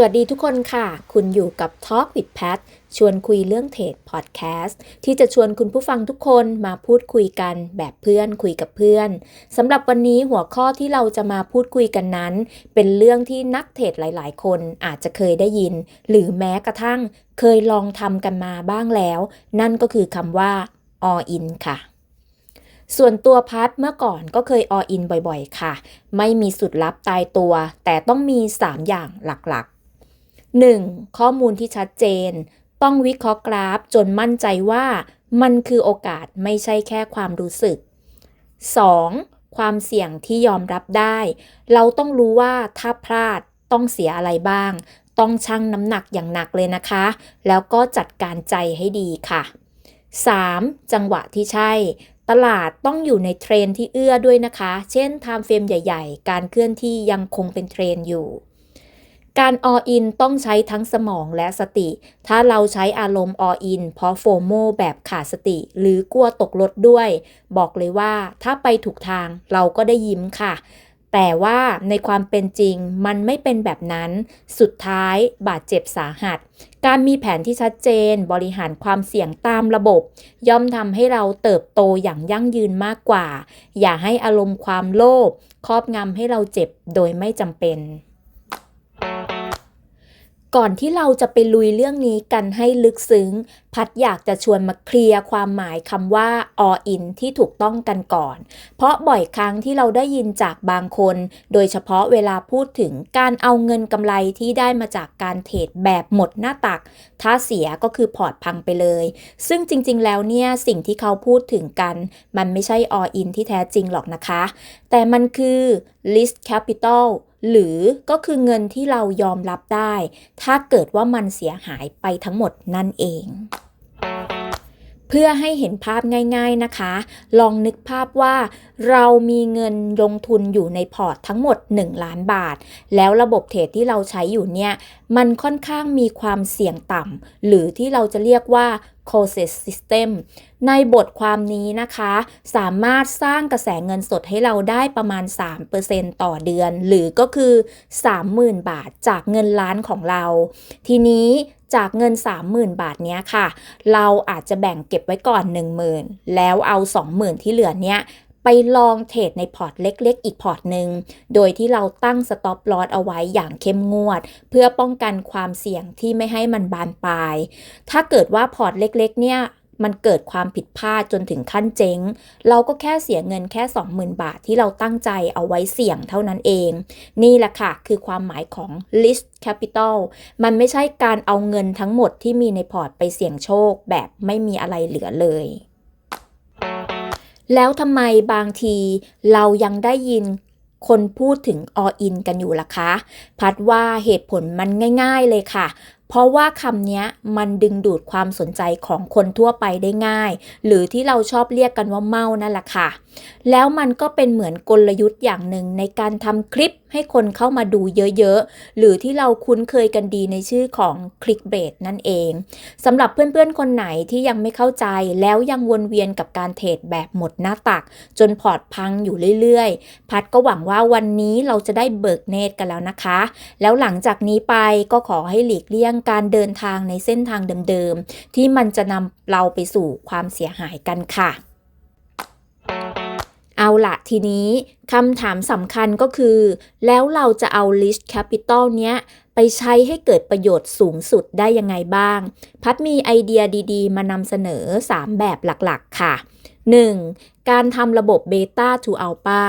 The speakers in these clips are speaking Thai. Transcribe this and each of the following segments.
สวัสดีทุกคนค่ะ คุณอยู่กับ Talk with Pat ชวนคุยเรื่องเทรดพอดแคสต์ที่จะชวนคุณผู้ฟังทุกคนมาพูดคุยกันแบบเพื่อนคุยกับเพื่อนสำหรับวันนี้หัวข้อที่เราจะมาพูดคุยกันนั้น เป็นเรื่องที่นักเทรดหลาย ๆ คนอาจจะเคยได้ยิน หรือแม้กระทั่งเคยลองทำกันมาบ้างแล้ว นั่นก็คือคำว่า all in ค่ะ ส่วนตัวพัดเมื่อก่อนก็เคย all in บ่อยๆ ค่ะ ไม่มีสุดลับตายตัว แต่ต้องมี 3 อย่างหลักๆ 1. ข้อมูลที่ชัดเจน ต้องวิเคราะห์กราฟจนมั่นใจว่า มันคือโอกาสไม่ใช่แค่ความรู้สึก 2. ความเสี่ยงที่ยอมรับได้ เราต้องรู้ว่าถ้าพลาดต้องเสียอะไรบ้าง ต้องชั่งน้ำหนักอย่างหนักเลยนะคะ แล้วก็จัดการใจให้ดีค่ะ 3. จังหวะที่ใช่ ตลาดต้องอยู่ในเทรนที่เอื้อด้วยนะคะ เช่นไทม์เฟรมใหญ่ ๆ การเคลื่อนที่ยังคงเป็นเทรนอยู่ การออินต้องใช้ทั้งสมองและสติ ถ้าเราใช้อารมณ์ออินเพราะโฟโมแบบขาดสติ หรือกลัวตกรถด้วย บอกเลยว่าถ้าไปถูกทางเราก็ได้ยิ้มค่ะ แต่ว่าในความเป็นจริงมันไม่เป็นแบบนั้น สุดท้ายบาดเจ็บสาหัส การมีแผนที่ชัดเจนบริหารความเสี่ยงตามระบบ ย่อมทำให้เราเติบโตอย่างยั่งยืนมากกว่า อย่าให้อารมณ์ความโลภครอบงำให้เราเจ็บโดยไม่จำเป็น ก่อนที่เราจะไปลุยเรื่องนี้กันให้ลึกซึ้ง พัดอยากจะชวนมาเคลียร์ความหมายคำว่า all in ที่ถูกต้องกันก่อน เพราะบ่อยครั้งที่เราได้ยินจากบางคน โดยเฉพาะเวลาพูดถึงการเอาเงินกำไรที่ได้มาจากการเทรดแบบหมดหน้าตัก ถ้าเสียก็คือพอร์ตพังไปเลย ซึ่งจริงๆ แล้วเนี่ยสิ่งที่เขาพูดถึงกัน มันไม่ใช่ all in ที่แท้จริงหรอกนะคะ แต่มันคือ list capital หรือก็คือเงินที่เรายอมรับได้ ถ้าเกิดว่ามันเสียหายไปทั้งหมดนั่นเอง เพื่อให้เห็นภาพง่าย ๆนะคะ ลองนึกภาพว่าเรามีเงินลงทุนอยู่ในพอร์ตทั้งหมด 1 ล้านบาท แล้วระบบเทรดที่เราใช้อยู่เนี่ย มันค่อนข้างมีความเสี่ยงต่ำ หรือที่เราจะเรียกว่า c o s e system ในบทความนี้นะคะ สามารถสร้างกระแสเงินสดให้เราได้ประมาณ 3%ต่อเดือน หรือก็คือ 30,000 บาทจากเงินล้านของเรา ทีนี้ จากเงิน 30,000 บาทเนี้ยค่ะ เราอาจจะแบ่งเก็บไว้ก่อน 10,000 แล้วเอา 20,000 ที่เหลือเนี้ยไปลองเทรดในพอร์ตเล็กๆ อีกพอร์ตหนึ่ง โดยที่เราตั้งสต็อปลอสเอาไว้อย่างเข้มงวด เพื่อป้องกันความเสี่ยงที่ไม่ให้มันบานปลาย ถ้าเกิดว่าพอร์ตเล็กๆ เนี่ย มันเกิดความผิดพลาดจนถึงขั้นเจ๊ง เราก็แค่เสียเงินแค่ 20,000 บาทที่เราตั้งใจเอาไว้เสี่ยงเท่านั้นเอง นี่แหละค่ะ คือความหมายของ list capital มันไม่ใช่การเอาเงินทั้งหมดที่มีในพอร์ตไปเสี่ยงโชคแบบไม่มีอะไรเหลือเลยแล้วทำไมบางทีเรายังได้ยินคนพูดถึง all in กันอยู่ล่ะคะ พัดว่าเหตุผลมันง่าย ๆเลยค่ะ เพราะว่าคำนี้มันดึงดูดความสนใจของคนทั่วไปได้ง่าย หรือที่เราชอบเรียกกันว่าเมานั่นแหละค่ะ แล้วมันก็เป็นเหมือนกลยุทธ์อย่างหนึ่งในการทำคลิปให้คนเข้ามาดูเยอะๆ หรือที่เราคุ้นเคยกันดีในชื่อของคลิกเบสนั่นเองสำหรับเพื่อนๆ คนไหนที่ยังไม่เข้าใจแล้วยังวนเวียนกับการเทรดแบบหมดหน้าตัก จนพอร์ตพังอยู่เรื่อยๆ พัดก็หวังว่าวันนี้เราจะได้เบิกเนตรกันแล้วนะคะ แล้วหลังจากนี้ไปก็ขอให้หลีกเลี่ยงการเดินทางในเส้นทางเดิมๆ ที่มันจะนำเราไปสู่ความเสียหายกันค่ะ เอาละทีนี้ คำถามสำคัญก็คือ แล้วเราจะเอา list capital เนี้ย ไปใช้ให้เกิดประโยชน์สูงสุดได้ยังไงบ้าง พัดมีไอเดียดีๆ มานำเสนอ 3 แบบหลักๆ ค่ะ 1. การทำระบบเบต้า to alpha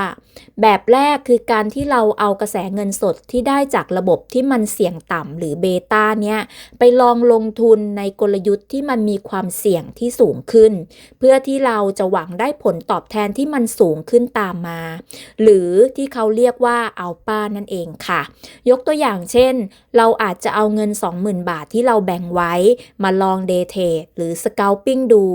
แบบแรกคือการที่เราเอากระแสเงินสดที่ได้จากระบบที่มันเสี่ยงต่ำหรือเบต้าเนี่ย ไปลองลงทุนในกลยุทธ์ที่มันมีความเสี่ยงที่สูงขึ้น เพื่อที่เราจะหวังได้ผลตอบแทนที่มันสูงขึ้นตามมาหรือที่เขาเรียกว่าเอัลป้านั่นเองค่ะ ยกตัวอย่างเช่น เราอาจจะเอาเงิน 20,000 บาทที่เราแบ่งไว้มาลองเดทเทดหรือสเกลปิ้งดู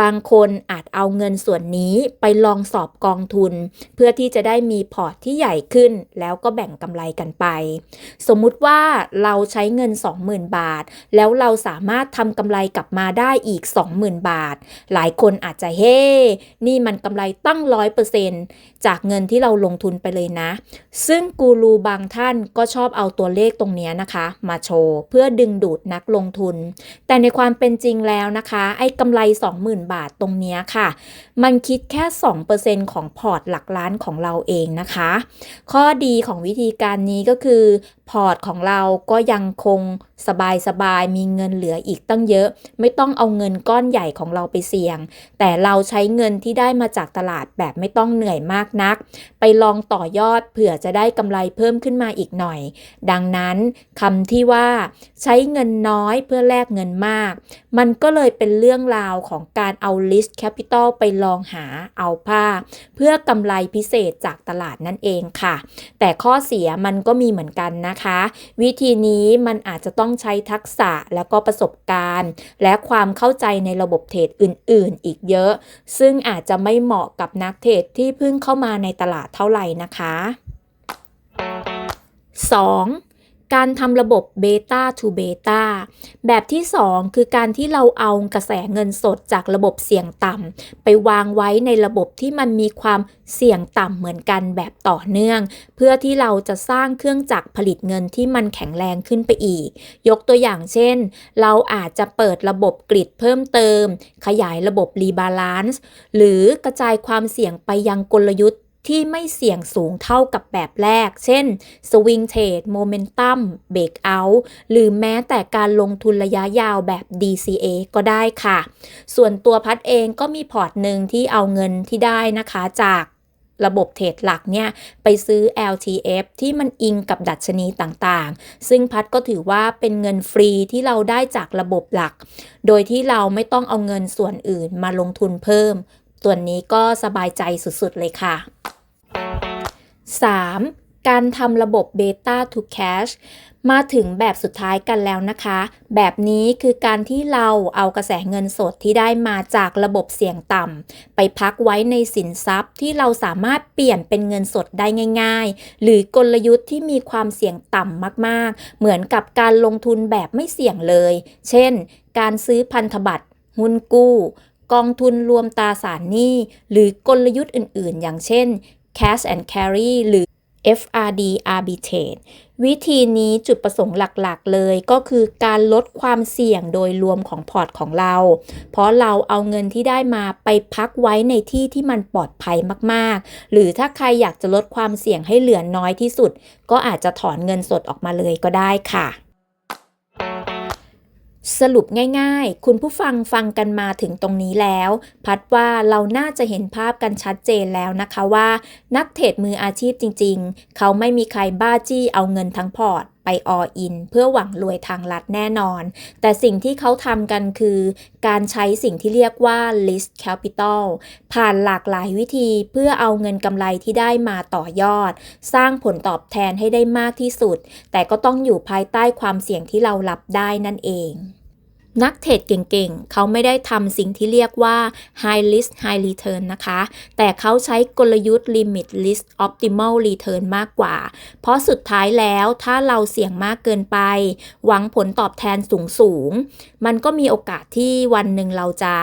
บางคนอาจเอาเงินส่วนนี้ไปลองสอบกองทุน เพื่อที่จะได้มีพอร์ตที่ใหญ่ขึ้น แล้วก็แบ่งกำไรกันไป สมมุติว่าเราใช้เงิน 20,000 บาท แล้วเราสามารถทำกำไรกลับมาได้อีก 20,000 บาท หลายคนอาจจะเฮ้ นี่มันกำไรตั้ง 100%จากเงินที่เราลงทุนไปเลยนะ ซึ่งกูรูบางท่านก็ชอบเอาตัวเลขตรงนี้นะคะ มาโชว์เพื่อดึงดูดนักลงทุน แต่ในความเป็นจริงแล้วนะคะ ไอ้กำไร 20,000 บาทตรงนี้ค่ะ มันคิดแค่ 2%ของพอร์ตหลักล้านของเราเองนะคะ ข้อดีของวิธีการนี้ก็คือพอร์ตของเราก็ยังคงสบายๆมีเงินเหลืออีกตั้งเยอะ ไม่ต้องเอาเงินก้อนใหญ่ของเราไปเสี่ยง แต่เราใช้เงินที่ได้มาจากตลาดแบบไม่ต้องเหนื่อยมากนัก ไปลองต่อยอดเผื่อจะได้กำไรเพิ่มขึ้นมาอีกหน่อย ดังนั้นคำที่ว่า ใช้เงินน้อยเพื่อแลกเงินมาก มันก็เลยเป็นเรื่องราวของการเอา list capital ไปลองหาเอาผ้า เพื่อกำไรพิเศษจากตลาดนั่นเองค่ะ แต่ข้อเสียมันก็มีเหมือนกันนะคะ วิธีนี้มันอาจจะต้องใช้ทักษะแล้วก็ประสบการณ์ และความเข้าใจในระบบเทรดอื่น ๆ อีกเยอะ ซึ่งอาจจะไม่เหมาะกับนักเทรดที่เพิ่งเข้ามาในตลาดเท่าไหร่นะคะ 2. การทำระบบเบต้า to เบต้าแบบที่ 2 คือการที่เราเอากระแสเงินสดจากระบบเสี่ยงต่ำไปวางไว้ในระบบที่มันมีความเสี่ยงต่ำเหมือนกันแบบต่อเนื่อง เพื่อที่เราจะสร้างเครื่องจักรผลิตเงินที่มันแข็งแรงขึ้นไปอีก ยกตัวอย่างเช่น เราอาจจะเปิดระบบกริดเพิ่มเติม ขยายระบบรีบาลานซ์หรือกระจายความเสี่ยงไปยังกลยุทธ์ ที่ไม่เสี่ยงสูงเท่ากับแบบแรก เช่น Swing Trade Momentum Breakout หรือแม้แต่การลงทุนระยะยาวแบบ DCA ก็ได้ค่ะ ส่วนตัวพัดเองก็มีพอร์ตหนึ่งที่เอาเงินที่ได้นะคะจากระบบเทรดหลักเนี่ย ไปซื้อ LTF ที่มันอิงกับดัชนีต่างๆ ซึ่งพัดก็ถือว่าเป็นเงินฟรีที่เราได้จากระบบหลัก โดยที่เราไม่ต้องเอาเงินส่วนอื่นมาลงทุนเพิ่มตัวนี้ก็สบายใจสุดๆเลยค่ะ 3. การทำระบบ Beta to Cash มาถึงแบบสุดท้ายกันแล้วนะคะ แบบนี้คือการที่เราเอากระแสเงินสดที่ได้มาจากระบบเสี่ยงต่ำไปพักไว้ในสินทรัพย์ที่เราสามารถเปลี่ยนเป็นเงินสดได้ง่าย ๆ หรือกลยุทธ์ที่มีความเสี่ยงต่ำมากๆ เหมือนกับการลงทุนแบบไม่เสี่ยงเลย เช่น การซื้อพันธบัตรหุ้นกู้ กองทุนรวมตราสารหนี้ หรือกลยุทธ์อื่นๆ อย่างเช่น cash and carry หรือ FRD arbitrage วิธีนี้จุดประสงค์หลักๆ เลยก็คือการลดความเสี่ยงโดยรวมของพอร์ตของเรา เพราะเราเอาเงินที่ได้มาไปพักไว้ในที่ที่มันปลอดภัยมากๆ หรือถ้าใครอยากจะลดความเสี่ยงให้เหลือน้อยที่สุด ก็อาจจะถอนเงินสดออกมาเลยก็ได้ค่ะ สรุปง่ายๆ คุณผู้ฟังฟังกันมาถึงตรงนี้แล้ว พัดว่าเราน่าจะเห็นภาพกันชัดเจนแล้วนะคะว่า นักเทรดมืออาชีพจริงๆ เขาไม่มีใครบ้าจี้เอาเงินทั้งพอร์ต ไปออินเพื่อหวังรวยทางลัดแน่นอน แต่สิ่งที่เขาทำกันคือการใช้สิ่งที่เรียกว่า list capital ผ่านหลากหลายวิธีเพื่อเอาเงินกำไรที่ได้มาต่อยอด สร้างผลตอบแทนให้ได้มากที่สุด แต่ก็ต้องอยู่ภายใต้ความเสี่ยงที่เรารับได้นั่นเอง นักเทรดเก่งๆ เขาไม่ได้ทำสิ่งที่เรียกว่า high risk high return นะคะ แต่เขาใช้กลยุทธ์ limit risk optimal return มากกว่า เพราะสุดท้ายแล้วถ้าเราเสี่ยงมากเกินไป หวังผลตอบแทนสูงๆมันก็มีโอกาสที่วันหนึ่งเราจะ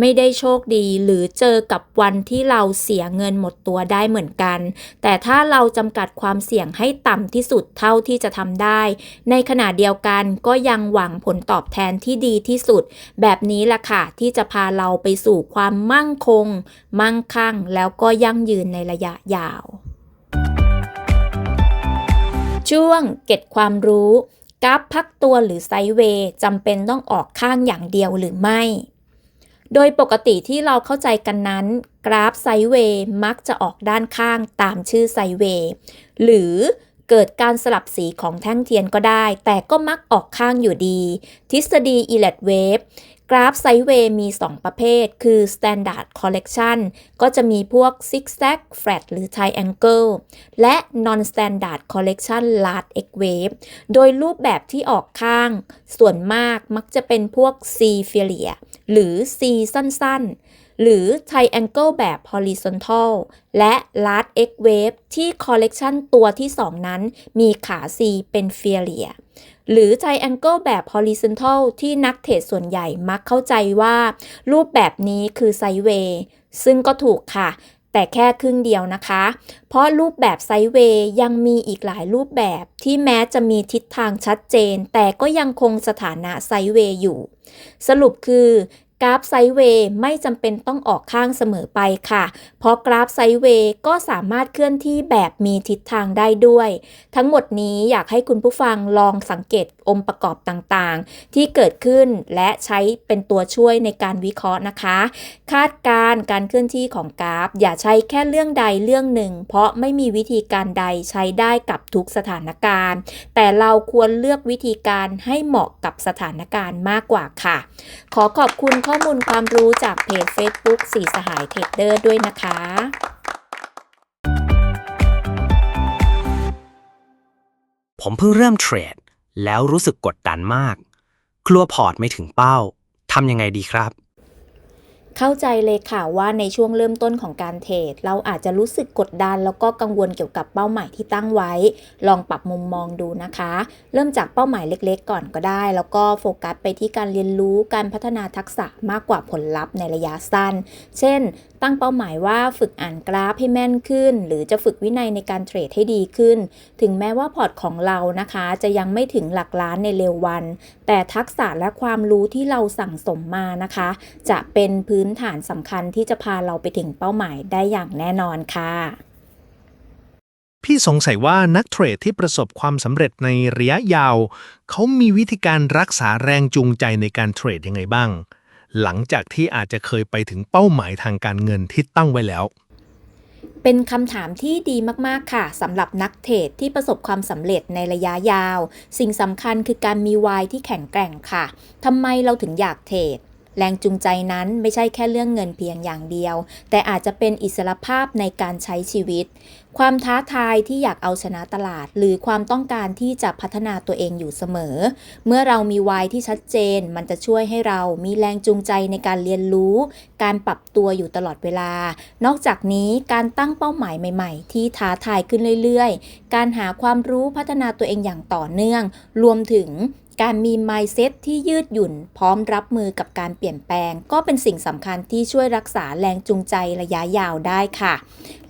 ไม่ได้โชคดีหรือเจอกับวันที่เราเสียเงินหมดตัวได้เหมือนกัน แต่ถ้าเราจำกัดความเสี่ยงให้ต่ำที่สุดเท่าที่จะทำได้ ในขณะเดียวกันก็ยังหวังผลตอบแทนที่ดีที่สุด แบบนี้แหละค่ะ ที่จะพาเราไปสู่ความมั่งคง มั่งคั่ง แล้วก็ยั่งยืนในระยะยาว ช่วงเก็ตความรู้กราฟพักตัวหรือไซเวย์จำเป็นต้องออกข้างอย่างเดียวหรือไม่ โดยปกติที่เราเข้าใจกันนั้น กราฟไซด์เวย์มักจะออกด้านข้างตามชื่อไซด์เวย์หรือเกิดการสลับสีของแท่งเทียนก็ได้ แต่ก็มักออกข้างอยู่ดี ทฤษฎี e l e t Wave กราฟไซด์เวย์มี 2 ประเภท คือ Standard Collection ก็จะมีพวก Zigzag Flat หรือ Triangle และ Non-Standard Collection Large X Wave โดยรูปแบบที่ออกข้าง ส่วนมากมักจะเป็นพวก C f i l i a หรือ C สั้นๆ หรือ Triangle แบบ Horizontal และ Large X Wave ที่ Collection ตัวที่ 2 นั้นมีขา C เป็น f i l i a หรือ Triangle แบบ Horizontal ที่นักเทรดส่วนใหญ่มักเข้าใจว่า รูปแบบนี้คือไซเวย์ซึ่งก็ถูกค่ะ แต่แค่ครึ่งเดียวนะคะ เพราะรูปแบบไซด์เวย์ยังมีอีกหลายรูปแบบที่แม้จะมีทิศทางชัดเจน แต่ก็ยังคงสถานะไซด์เวย์อยู่ สรุปคือ กราฟไซด์เวย์ไม่จำเป็นต้องออกข้างเสมอไปค่ะ เพราะกราฟไซด์เวย์ก็สามารถเคลื่อนที่แบบมีทิศทางได้ด้วย ทั้งหมดนี้อยากให้คุณผู้ฟังลองสังเกตองค์ประกอบต่างๆ ที่เกิดขึ้นและใช้เป็นตัวช่วยในการวิเคราะห์นะคะ คาดการณ์การเคลื่อนที่ของกราฟ อย่าใช้แค่เรื่องใดเรื่องหนึ่ง เพราะไม่มีวิธีการใดใช้ได้กับทุกสถานการณ์ แต่เราควรเลือกวิธีการให้เหมาะกับสถานการณ์มากกว่าค่ะ ขอขอบคุณข้อมูลความรู้จากเพจ Facebook สีสหายเทรดเดอร์ด้วยนะคะผมเพิ่งเริ่มเทรด แล้วรู้สึกกดดันมาก กลัวพอร์ตไม่ถึงเป้า ทำยังไงดีครับ เข้าใจเลยค่ะว่าในช่วงเริ่มต้นของการเทรดเราอาจจะรู้สึกกดดัน แล้วก็กังวลเกี่ยวกับเป้าหมายที่ตั้งไว้ ลองปรับมุมมองดูนะคะ เริ่มจากเป้าหมายเล็กๆ ก่อนก็ได้ แล้วก็โฟกัสไปที่การเรียนรู้การพัฒนาทักษะมากกว่าผลลัพธ์ในระยะสั้น เช่น ตั้งเป้าหมายว่าฝึกอ่านกราฟให้แม่นขึ้น หรือจะฝึกวินัยในการเทรดให้ดีขึ้น ถึงแม้ว่าพอร์ตของเรานะคะ จะยังไม่ถึงหลักล้านในเร็ววัน แต่ทักษะและความรู้ที่เราสั่งสมมานะคะ จะเป็นพื้นฐานสำคัญที่จะพาเราไปถึงเป้าหมายได้อย่างแน่นอนค่ะ พี่สงสัยว่านักเทรดที่ประสบความสำเร็จในระยะยาว เขามีวิธีการรักษาแรงจูงใจในการเทรดยังไงบ้าง หลังจากที่อาจจะเคยไปถึงเป้าหมายทางการเงินที่ตั้งไว้แล้วเป็นคำถามที่ดีมากๆค่ะสำหรับนักเทรดที่ประสบความสำเร็จในระยะยาว สิ่งสำคัญคือการมีวายที่แข็งแกร่งค่ะทำไมเราถึงอยากเทรด แรงจูงใจนั้นไม่ใช่แค่เรื่องเงินเพียงอย่างเดียว แต่อาจจะเป็นอิสรภาพในการใช้ชีวิต ความท้าทายที่อยากเอาชนะตลาด หรือความต้องการที่จะพัฒนาตัวเองอยู่เสมอ เมื่อเรามีวายที่ชัดเจน มันจะช่วยให้เรามีแรงจูงใจในการเรียนรู้ การปรับตัวอยู่ตลอดเวลา นอกจากนี้การตั้งเป้าหมายใหม่ ๆ ที่ท้าทายขึ้นเรื่อยๆ การหาความรู้พัฒนาตัวเองอย่างต่อเนื่อง รวมถึง การมี mindset ที่ยืดหยุ่น พร้อมรับมือกับการเปลี่ยนแปลง ก็เป็นสิ่งสำคัญที่ช่วยรักษาแรงจูงใจระยะยาวได้ค่ะ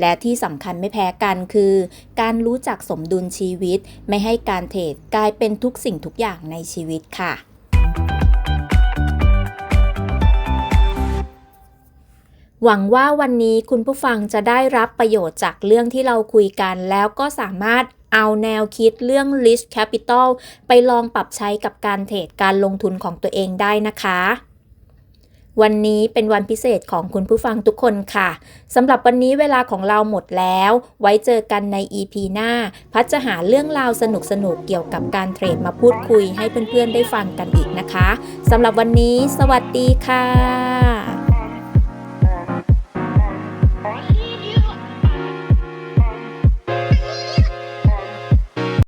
และที่สำคัญไม่แพ้กันคือ การรู้จักสมดุลชีวิต ไม่ให้การเทรดกลายเป็นทุกสิ่งทุกอย่างในชีวิตค่ะ หวังว่าวันนี้คุณผู้ฟังจะได้รับประโยชน์จากเรื่องที่เราคุยกัน แล้วก็สามารถเอาแนวคิดเรื่อง risk capital ไปลองปรับใช้กับการเทรดการลงทุนของตัวเองได้นะคะวันนี้เป็นวันพิเศษของคุณผู้ฟังทุกคนค่ะสำหรับวันนี้เวลาของเราหมดแล้ว ไว้เจอกันใน EP หน้า พัดจะหาเรื่องราวสนุกๆเกี่ยวกับการเทรดมาพูดคุยให้เพื่อนๆได้ฟังกันอีกนะคะสำหรับวันนี้ สวัสดีค่ะ